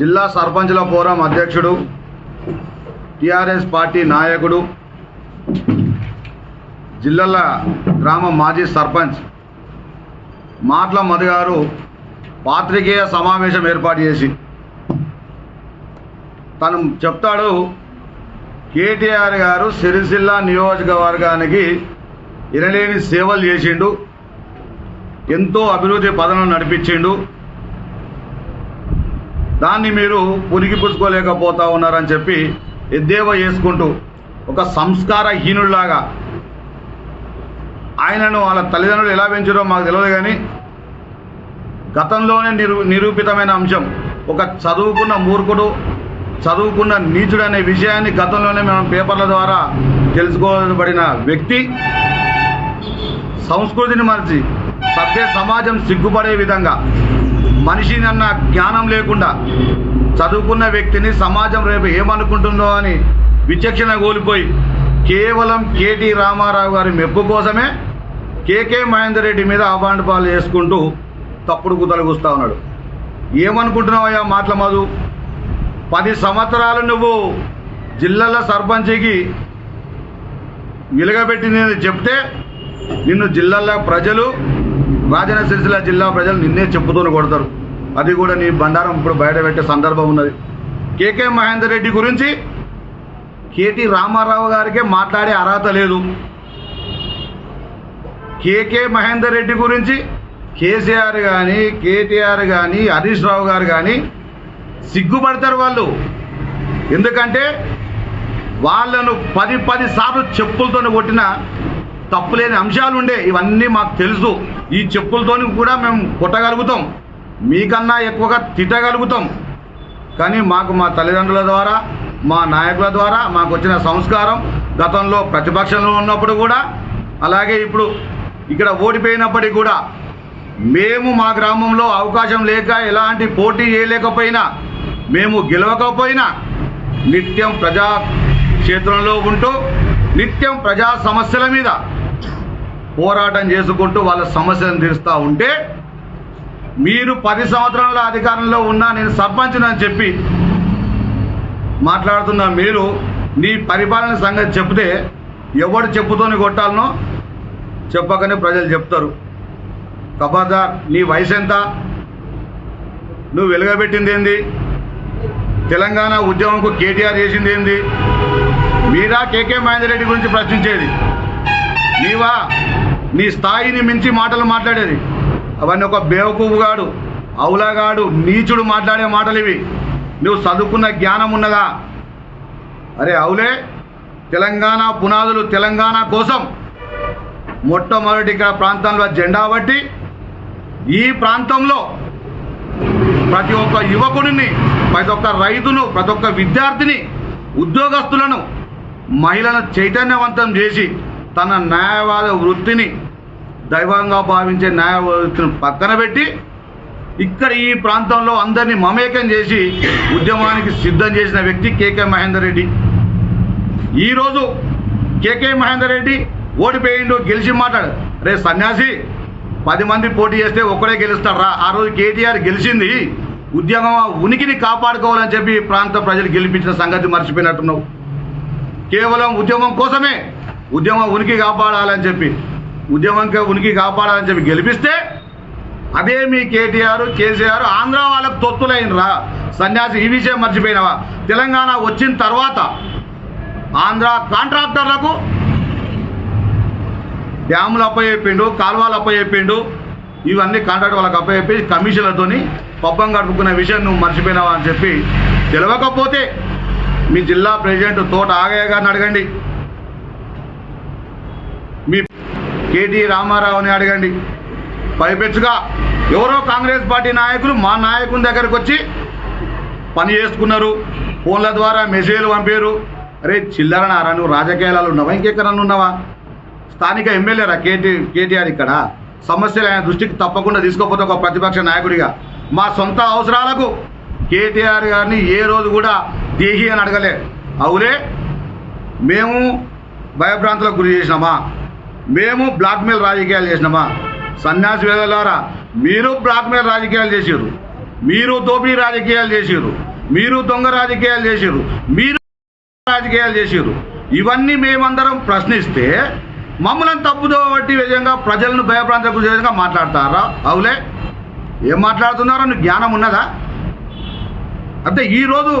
జిల్లా సర్పంచుల ఫోరం అధ్యక్షుడు టిఆర్ఎస్ పార్టీ నాయకుడు జిల్లాల గ్రామ మాజీ సర్పంచ్ మాట్ల మధు గారు పాత్రికేయ సమావేశం ఏర్పాటు చేసి తను చెప్తాడు కేటీఆర్ గారు సిరిసిల్ల నియోజకవర్గానికి ఇరలేని సేవలు చేసిండు ఎంతో అభివృద్ధి పదనం నడిపించిండు. దాన్ని మీరు పురిగి పుచ్చుకోలేకపోతా ఉన్నారని చెప్పి ఎద్దేవా చేసుకుంటూ ఒక సంస్కారహీనుడిలాగా ఆయనను వాళ్ళ తల్లిదండ్రులు ఎలా పెంచారో మాకు తెలియదు కానీ గతంలోనే నిరూ నిరూపితమైన అంశం. ఒక చదువుకున్న మూర్ఖుడు చదువుకున్న నీచుడు అనే విషయాన్ని గతంలోనే మనం పేపర్ల ద్వారా తెలుసుకోబడిన వ్యక్తి సంస్కృతిని మరిచి సభ్య సమాజం సిగ్గుపడే విధంగా మనిషిని అన్న జ్ఞానం లేకుండా చదువుకున్న వ్యక్తిని సమాజం రేపు ఏమనుకుంటుందో అని విచక్షణ కోల్పోయి కేవలం కేటీ రామారావు గారి మెప్పు కోసమే కేకే మహేందర్ రెడ్డి మీద అబాండ్ పాలు చేసుకుంటూ తప్పుడు గుతలు కూస్తా ఉన్నాడు. ఏమనుకుంటున్నావయ్యా మాటల మధు? పది సంవత్సరాలు నువ్వు జిల్లాల సర్పంచ్కి వెలుగబెట్టింది చెప్తే నిన్ను జిల్లాల ప్రజలు రాజన్న సిరిసిల్ల జిల్లా ప్రజలు నిన్నే చెప్పుతూనే కొడతారు. అది కూడా నీ బండారం ఇప్పుడు బయట పెట్టే సందర్భం ఉన్నది. కేకే మహేందర్ రెడ్డి గురించి కేటీ రామారావు గారికే మాట్లాడే అర్హత లేదు. కేకే మహేందర్ రెడ్డి గురించి కేసీఆర్ కానీ కేటీఆర్ కానీ హరీష్ రావు గారు కానీ సిగ్గుపడతారు వాళ్ళు. ఎందుకంటే వాళ్ళను పది పది సార్లు చెప్పులతో కొట్టిన తప్పులేని అంశాలు ఉండే ఇవన్నీ మాకు తెలుసు. ఈ చెప్పులతోని కూడా మేము కొట్టగలుగుతాం. మీకన్నా ఎక్కువగా తిట్టగలుగుతాం. కానీ మాకు మా తల్లిదండ్రుల ద్వారా మా నాయకుల ద్వారా మాకు వచ్చిన సంస్కారం గతంలో ప్రతిపక్షంలో ఉన్నప్పుడు కూడా అలాగే ఇప్పుడు ఇక్కడ ఓడిపోయినప్పటికీ కూడా మేము మా గ్రామంలో అవకాశం లేక ఎలాంటి పోటీ చేయలేకపోయినా మేము గెలవకపోయినా నిత్యం ప్రజా క్షేత్రంలో ఉంటూ నిత్యం ప్రజా సమస్యల మీద పోరాటం చేసుకుంటూ వాళ్ళ సమస్యలను తీరుస్తూ ఉంటే మీరు పది సంవత్సరాల అధికారంలో ఉన్నా నేను సర్పంచ్ని అని చెప్పి మాట్లాడుతున్న మీరు నీ పరిపాలన సంగతి చెప్తే ఎవడు చెప్పుతోని కొట్టాలనో చెప్పకనే ప్రజలు చెప్తారు. కబాదార్ నీ వయసు ఎంత? నువ్వు వెలుగబెట్టింది ఏంది? తెలంగాణ ఉద్యమంకు కేటీఆర్ చేసింది ఏంది? మీరా కేకే మహేందర్ రెడ్డి గురించి ప్రశ్నించేది. నీవా? నీ స్థాయిని మించి మాటలు మాట్లాడేది. అవన్నీ ఒక బేవకూపుగాడు అవులగాడు నీచుడు మాట్లాడే మాటలు ఇవి నువ్వు చదువుకున్న జ్ఞానం ఉన్నదా? అరే అవులే తెలంగాణ పునాదులు తెలంగాణ కోసం మొట్టమొదటి ఇక్కడ ప్రాంతంలో జెండా బట్టి ఈ ప్రాంతంలో ప్రతి ఒక్క యువకుడిని ప్రతి ఒక్క రైతును ప్రతి ఒక్క విద్యార్థిని ఉద్యోగస్తులను మహిళలను చైతన్యవంతం చేసి తన న్యాయవాద వృత్తిని దైవంగా భావించే న్యాయ వృత్తిని పక్కన పెట్టి ఇక్కడ ఈ ప్రాంతంలో అందరినీ మమేకం చేసి ఉద్యమానికి సిద్ధం చేసిన వ్యక్తి కేకే మహేందర్ రెడ్డి. ఈరోజు కేకే మహేందర్ రెడ్డి ఓడిపోయిండు గెలిచి మాట్లాడు. రే సన్యాసి పది మంది పోటీ చేస్తే ఒక్కడే గెలుస్తారా ఆ రోజు కేటీఆర్ గెలిచింది ఉద్యమం ఉనికిని కాపాడుకోవాలని చెప్పి ప్రాంత ప్రజలు గెలిపించిన సంగతి మర్చిపోయినట్టున్నావు. కేవలం ఉద్యమం కోసమే ఉద్యమం ఉనికి కాపాడాలని చెప్పి ఉద్యమంకే ఉనికి కాపాడాలని చెప్పి గెలిపిస్తే అదే మీ కేటీఆర్ కేసీఆర్ ఆంధ్ర వాళ్ళకు తొత్తులైనరా? సన్యాసి ఈ విషయం మర్చిపోయినవా? తెలంగాణ వచ్చిన తర్వాత ఆంధ్ర కాంట్రాక్టర్లకు డ్యాములు అప్పచెప్పిండు కాలువలు అప్పచెప్పిండు ఇవన్నీ కాంట్రాక్ట్ వాళ్ళకి అప్పచెప్పి కమిషన్లతోని పబ్బం గడుపుకునే విషయం నువ్వు మర్చిపోయినావా అని చెప్పి తెలియకపోతే మీ జిల్లా ప్రెసిడెంట్ తోట ఆగయ్య గారిని అడగండి మీ కేటీ రామారావుని అడగండి. పైపెచ్చుగా ఎవరో కాంగ్రెస్ పార్టీ నాయకులు మా నాయకుని దగ్గరకు వచ్చి పని చేసుకున్నారు. ఫోన్ల ద్వారా మెసేజ్లు పంపారు. అరే చిల్లరనారా నువ్వు రాజకీయాలలో ఉన్నావా? ఇంకెక్కడన్నా ఉన్నావా? స్థానిక ఎమ్మెల్యేరా కేటీ కేటీఆర్ ఇక్కడ? సమస్యలు ఆయన దృష్టికి తప్పకుండా తీసుకోకపోతే ఒక ప్రతిపక్ష నాయకుడిగా. మా సొంత అవసరాలకు కేటీఆర్ గారిని ఏ రోజు కూడా దేహి అని అడగలే. అవులే మేము భయభ్రాంతులకు గురి చేసినామా? మేము బ్లాక్మెయిల్ రాజకీయాలు చేసినామా? సన్యాసి వేదలారా మీరు బ్లాక్మెయిల్ రాజకీయాలు చేసారు మీరు దోపిడీ రాజకీయాలు చేసారు మీరు దొంగ రాజకీయాలు చేసారు మీరు రాజకీయాలు చేసారు ఇవన్నీ మేమందరం ప్రశ్నిస్తే మమ్మల్ని తప్పుదో బట్టి విధంగా ప్రజలను భయప్రాంతకు విధంగా మాట్లాడతారా? అవులే. ఏం మాట్లాడుతున్నారో నీకు జ్ఞానం ఉన్నదా? అంటే ఈరోజు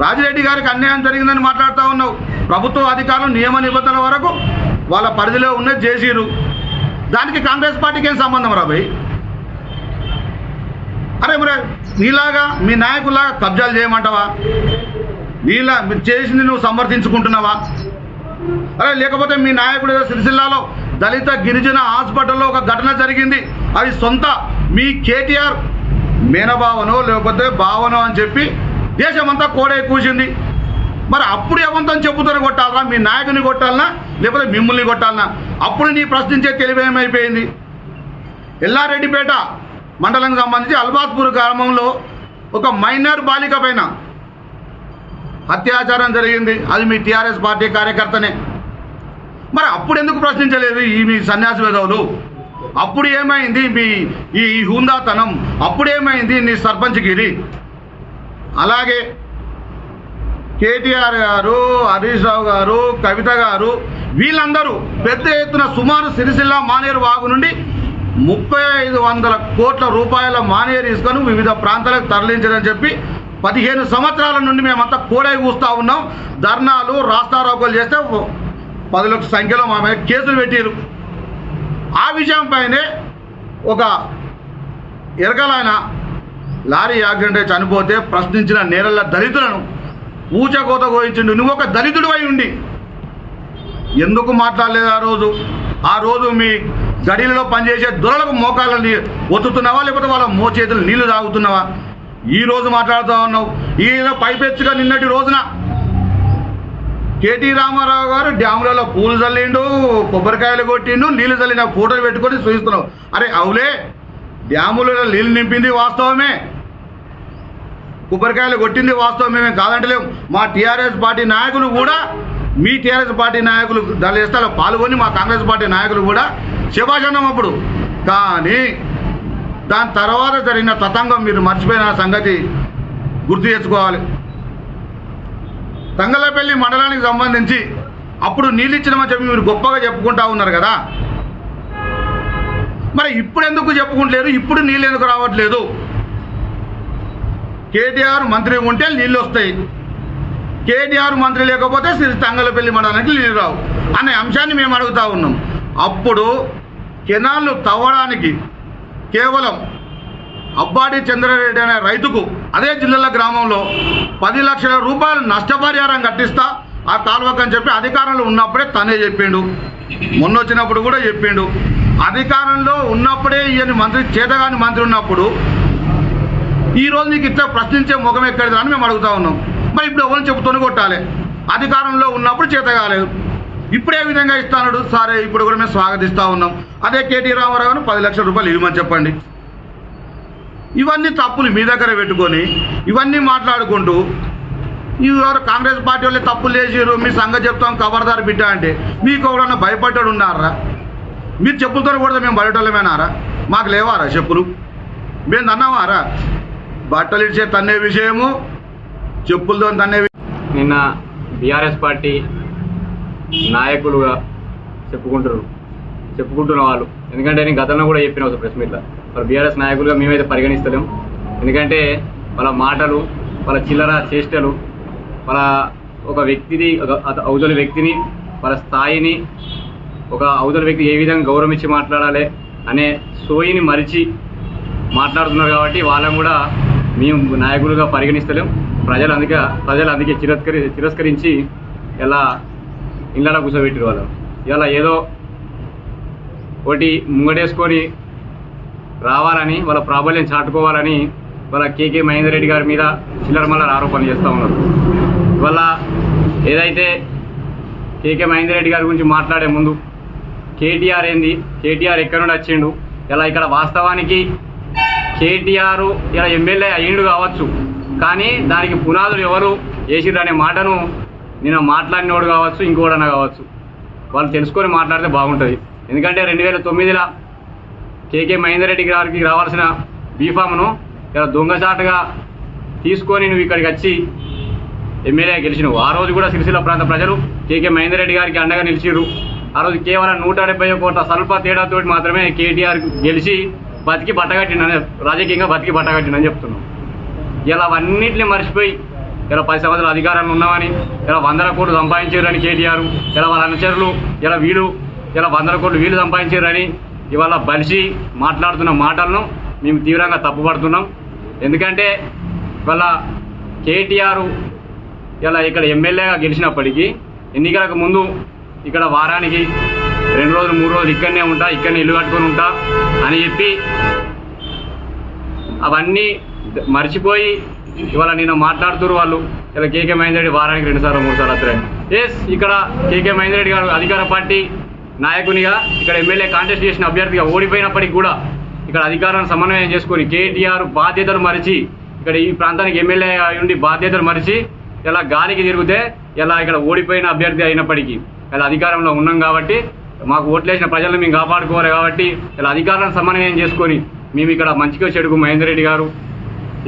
రాజిరెడ్డి గారికి అన్యాయం జరిగిందని మాట్లాడుతూ ఉన్నావు. ప్రభుత్వ అధికారులు నియమ నిబంధనల వరకు వాళ్ళ పరిధిలో ఉన్నది చేసిరు దానికి కాంగ్రెస్ పార్టీకి ఏం సంబంధం రాబోయ్ అరే మరి నీలాగా మీ నాయకులాగా కబ్జాలు చేయమంటావా? నీలా మీరు చేసింది నువ్వు సమర్థించుకుంటున్నావా? అరే లేకపోతే మీ నాయకుడు ఏదో సిరిసిల్లాలో దళిత గిరిజన హాస్పిటల్లో ఒక ఘటన జరిగింది. అది సొంత మీ కేటీఆర్ మేనభావనో లేకపోతే భావనో అని చెప్పి దేశమంతా కోడే కూసింది. మరి అప్పుడు ఏమంతం చెబుతారు కొట్టాలరా? మీ నాయకుని కొట్టాలనా? లేకపోతే మిమ్మల్ని కొట్టాలనా? అప్పుడు నీ ప్రశ్నించే తెలివేమైపోయింది ఎల్లారెడ్డిపేట మండలానికి సంబంధించి అల్బాస్పూర్ గ్రామంలో ఒక మైనర్ బాలిక పైన అత్యాచారం జరిగింది. అది మీ టీఆర్ఎస్ పార్టీ కార్యకర్తనే. మరి అప్పుడు ఎందుకు ప్రశ్నించలేదు ఈ మీ సన్యాసి విధవులు అప్పుడు ఏమైంది మీ ఈ ఈ హుందాతనం? అప్పుడు ఏమైంది నీ సర్పంచ్ గిరి అలాగే కేటీఆర్ గారు హరీష్ రావు గారు కవిత గారు వీళ్ళందరూ పెద్ద ఎత్తున సుమారు సిరిసిల్ల మానేరు వాగు నుండి ముప్పై ఐదు వందల కోట్ల రూపాయల మానేరు ఇసుకను వివిధ ప్రాంతాలకు తరలించదని చెప్పి పదిహేను సంవత్సరాల నుండి మేమంతా కోడై కూస్తూ ఉన్నాం. ధర్నాలు రాస్తారోకోలు చేస్తే పది లక్షల సంఖ్యలో మా మీద కేసులు పెట్టారు ఆ విషయంపైనే ఒక ఎరగలైన లారీ యాక్సిడెంట్ చనిపోతే ప్రశ్నించిన నేరల దళితులను ఊచకోత కోయించిండు. నువ్వు ఒక దళితుడు అయి ఉండి. ఎందుకు మాట్లాడలేదు ఆ రోజు? ఆ రోజు మీ గడిలో పనిచేసే దొరలకు మోకాళ్ళని ఒత్తుతున్నావా? లేకపోతే వాళ్ళ మోచేతులు నీళ్ళు తాగుతున్నావా? ఈ రోజు మాట్లాడుతూ ఉన్నావు. ఈయన పైపెచ్చుగా నిన్నటి రోజున కేటీ రామారావు గారు డ్యాములలో పూలు చల్లిండు కొబ్బరికాయలు కొట్టిండు నీళ్ళు చల్లిన ఫోటోలు పెట్టుకొని చూపిస్తున్నావు అరే అవులే డ్యాములలో నీళ్ళు నింపింది వాస్తవమే. కొబ్బరికాయలు కొట్టింది వాస్తవం మేము కాదంటలేము మా టీఆర్ఎస్ పార్టీ నాయకులు కూడా మీ టీఆర్ఎస్ పార్టీ నాయకులు దాని ఇస్తాలో పాల్గొని మా కాంగ్రెస్ పార్టీ నాయకులు కూడా శుభాషణం అప్పుడు. కానీ దాని తర్వాత జరిగిన తతంగం మీరు మర్చిపోయిన సంగతి గుర్తు తెచ్చుకోవాలి తంగలపల్లి మండలానికి సంబంధించి అప్పుడు నీళ్ళు ఇచ్చినామని చెప్పి మీరు గొప్పగా చెప్పుకుంటా ఉన్నారు కదా. మరి ఇప్పుడు ఎందుకు చెప్పుకుంటలేరు? ఇప్పుడు నీళ్ళు ఎందుకు రావట్లేదు? కేటీఆర్ మంత్రి ఉంటే నీళ్ళు వస్తాయి. కేటీఆర్ మంత్రి లేకపోతే శ్రీ తంగలపల్లి మండలానికి నీళ్ళు రావు అనే అంశాన్ని మేము అడుగుతా ఉన్నాం. అప్పుడు కెనాళ్ళు తవ్వడానికి కేవలం అబ్బాడి చంద్రారెడ్డి అనే రైతుకు అదే జిల్లాల గ్రామంలో పది లక్షల రూపాయలు నష్టపరిహారం కట్టిస్తా ఆ కాలువకు చెప్పి అధికారంలో ఉన్నప్పుడే తనే చెప్పిండు. మొన్న వచ్చినప్పుడు కూడా చెప్పిండు. అధికారంలో ఉన్నప్పుడే ఈయన మంత్రి చేతగాని మంత్రి ఉన్నప్పుడు ఈ రోజు నీకు ఇట్లా ప్రశ్నించే ముఖం ఎక్కడిది అని మేము అడుగుతా ఉన్నాం. మరి ఇప్పుడు ఎవరిని చెబుతూనే కొట్టాలి? అధికారంలో ఉన్నప్పుడు చేత కాలేదు. ఇప్పుడు ఏ విధంగా ఇస్తాడు సరే ఇప్పుడు కూడా మేము స్వాగతిస్తూ ఉన్నాం. అదే కేటీ రామారావు గారు పది లక్షల రూపాయలు ఇవ్వమని చెప్పండి. ఇవన్నీ తప్పులు మీ దగ్గర పెట్టుకొని ఇవన్నీ మాట్లాడుకుంటూ ఎవరు కాంగ్రెస్ పార్టీ వాళ్ళే తప్పులు చేసిరు మీ సంగతి చెప్తాం కబర్దారు బిడ్డ అంటే మీకు ఎవరన్నా భయపడ్డాడు ఉన్నారా? మీరు చెప్పులతో కూడా మేము బయటోళ్ళమేనారా? మాకు లేవారా చెప్పులు? మేము అన్నావారా బట్టలు ఇచ్చే తన్నే విషయము చెప్పులతో తన్నే నిన్న బీఆర్ఎస్ పార్టీ నాయకులుగా చెప్పుకుంటారు చెప్పుకుంటున్న వాళ్ళు. ఎందుకంటే నేను గతంలో కూడా చెప్పిన ఒక ప్రెస్ మీట్లో. వాళ్ళ బీఆర్ఎస్ నాయకులుగా మేమైతే పరిగణిస్తలేం. ఎందుకంటే వాళ్ళ మాటలు వాళ్ళ చిల్లర చేష్టలు వాళ్ళ ఒక వ్యక్తిని ఒక అత- వ్యక్తిని వాళ్ళ స్థాయిని ఒక అవతలి వ్యక్తి ఏ విధంగా గౌరవం ఇచ్చి మాట్లాడాలి అనే సోయిని మరిచి మాట్లాడుతున్నారు కాబట్టి వాళ్ళని కూడా మేము నాయకులుగా పరిగణిస్తలేం. ప్రజలు అందుకే ప్రజలు అందుకే చిరస్కరి తిరస్కరించి ఇలా ఇళ్ళలో కూర్చోబెట్టారు వాళ్ళు. ఇలా ఏదో ఒకటి ముంగడేసుకొని రావాలని వాళ్ళ ప్రాబల్యం చాటుకోవాలని వాళ్ళ కేకే మహేందర్ రెడ్డి గారి మీద చిల్లర మల్లర ఆరోపణలు చేస్తూ ఉన్నారు. ఇవాళ ఏదైతే కేకే మహేందర్ రెడ్డి గారి గురించి మాట్లాడే ముందు కేటీఆర్ ఏంది? కేటీఆర్ ఎక్కడి నుండి వచ్చిండు? ఇలా ఇక్కడ వాస్తవానికి కేటీఆర్ ఇలా ఎమ్మెల్యే అయ్యిండు కావచ్చు. కానీ దానికి పునాదులు ఎవరు వేసిర్రు అనే మాటను నేను మాట్లాడినోడు కావచ్చు ఇంకోడన కావచ్చు. వాళ్ళు తెలుసుకొని మాట్లాడితే బాగుంటుంది. ఎందుకంటే రెండు వేల తొమ్మిదిలో కేకే మహేందర్ రెడ్డి గారికి రావాల్సిన బీఫామ్ను ఇలా దొంగచాటుగా తీసుకొని నువ్వు ఇక్కడికి వచ్చి ఎమ్మెల్యే గెలిచినావు. ఆ రోజు కూడా సిరిసిల్ల ప్రాంత ప్రజలు కేకే మహేందర్ రెడ్డి గారికి అండగా నిలిచిర్రు. ఆ రోజు కేవలం నూట డెబ్బై కోట్ల స్వల్ప తేడాతోటి మాత్రమే కేటీఆర్ గెలిచి బతికి బట్టగట్టిండని రాజకీయంగా బతికి బట్టగట్టిండని చెప్తున్నాం. ఇలా అవన్నింటినీ మర్చిపోయి ఇలా పది సంవత్సరాలు అధికారంలో ఉన్నామని ఇలా వందల కోట్లు సంపాదించారని కేటీఆర్ ఇలా వాళ్ళ అనుచరులు ఇలా వీళ్ళు ఇలా వందల కోట్లు వీళ్ళు సంపాదించారని ఇవాళ బలిసి మాట్లాడుతున్న మాటలను మేము తీవ్రంగా తప్పుపడుతున్నాం. ఎందుకంటే వాళ్ళ కేటీఆర్ ఇలా ఇక్కడ ఎమ్మెల్యేగా గెలిచినప్పటికీ ఎన్నికలకు ముందు ఇక్కడ వారానికి రెండు రోజులు మూడు రోజులు ఇక్కడనే ఉంటా ఇక్కడనే ఇల్లు కట్టుకొని ఉంటా అని చెప్పి అవన్నీ మర్చిపోయి ఇవాళ నేను మాట్లాడుతున్నారు వాళ్ళు. ఇలా కేకే మహేందర్ రెడ్డి వారానికి రెండు సార్లు మూడు సార్లు వస్తారు ఎస్ ఇక్కడ కేకే మహేందర్ రెడ్డి గారు అధికార పార్టీ నాయకునిగా ఇక్కడ ఎమ్మెల్యే కాంటెస్ట్ చేసిన అభ్యర్థిగా ఓడిపోయినప్పటికీ కూడా ఇక్కడ అధికారాన్ని సమన్వయం చేసుకొని కేటీఆర్ బాధ్యతలు మరిచి ఇక్కడ ఈ ప్రాంతానికి ఎమ్మెల్యే ఉండి బాధ్యతలు మరిచి ఇలా గాలికి తిరిగితే ఇలా ఇక్కడ ఓడిపోయిన అభ్యర్థి అయినప్పటికీ ఇలా అధికారంలో ఉన్నాం కాబట్టి మాకు ఓట్లేసిన ప్రజలను మేము కాపాడుకోవాలి కాబట్టి ఇలా అధికారాన్ని సమన్వయం చేసుకొని మేము ఇక్కడ మంచిగా చెడుకు మహేందర్ రెడ్డి గారు.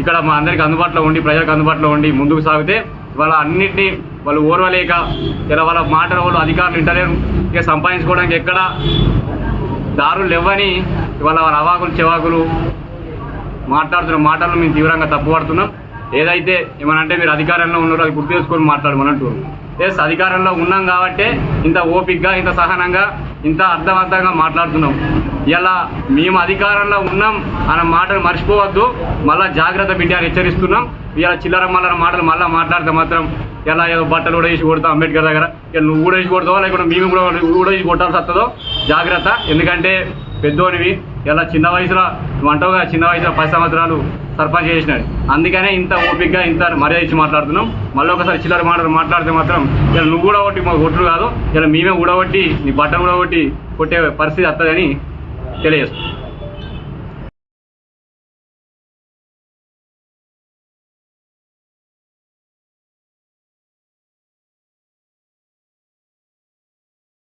ఇక్కడ మా అందరికి అందుబాటులో ఉండి ప్రజలకు అందుబాటులో ఉండి ముందుకు సాగితే వాళ్ళ అన్నింటినీ వాళ్ళు ఓర్వలేక ఇలా వాళ్ళ మాటలు వాళ్ళు అధికారులు వింటలేరు. ఇక సంపాదించుకోవడానికి ఎక్కడ దారులు లేవని ఇవాళ వాళ్ళ అవాకులు చెవాకులు మాట్లాడుతున్న మాటలను మేము తీవ్రంగా తప్పుపడుతున్నాం. ఏదైతే ఏమనంటే మీరు అధికారంలో ఉన్నారో అది గుర్తు చేసుకొని మాట్లాడమనంటారు ఎస్ అధికారంలో ఉన్నాం కాబట్టే ఇంత ఓపిక్గా ఇంత సహనంగా ఇంత అర్థవంతంగా మాట్లాడుతున్నాం. ఇలా మేము అధికారంలో ఉన్నాం అన్న మాటలు మర్చిపోవద్దు. మళ్ళా జాగ్రత్త బిడ్డ హెచ్చరిస్తున్నాం. ఇలా చిల్లర మల్లర మాటలు మళ్ళీ మాట్లాడితే మాత్రం ఎలా ఏదో బట్టలు కూడా వేసి కొడతాం అంబేద్కర్ దగ్గర. ఇక నువ్వు కూడా వేసి కొడతావో? లేకుంటే మేము కూడా కూడా వేసి కొట్టాల్సి వస్తుందో? జాగ్రత్త. ఎందుకంటే పెద్దోనివి ఇలా చిన్న వయసులో నువ్వు అంటావుగా చిన్న వయసులో పది సంవత్సరాలు సర్పంచ్ చేసినాడు. అందుకనే ఇంత ఓపికగా ఇంత మర్యాద ఇచ్చి మాట్లాడుతున్నాం. మళ్ళీ ఒకసారి చిల్లర మాటలు మాట్లాడితే మాత్రం ఇలా నువ్వు కూడా ఒకటి మాకు కొట్టుడు కాదు ఇలా మేమే ఊడగొట్టి నీ బట్టముడ ఒకటి కొట్టే పరిస్థితి వస్తుందని తెలియజేస్తున్నాం.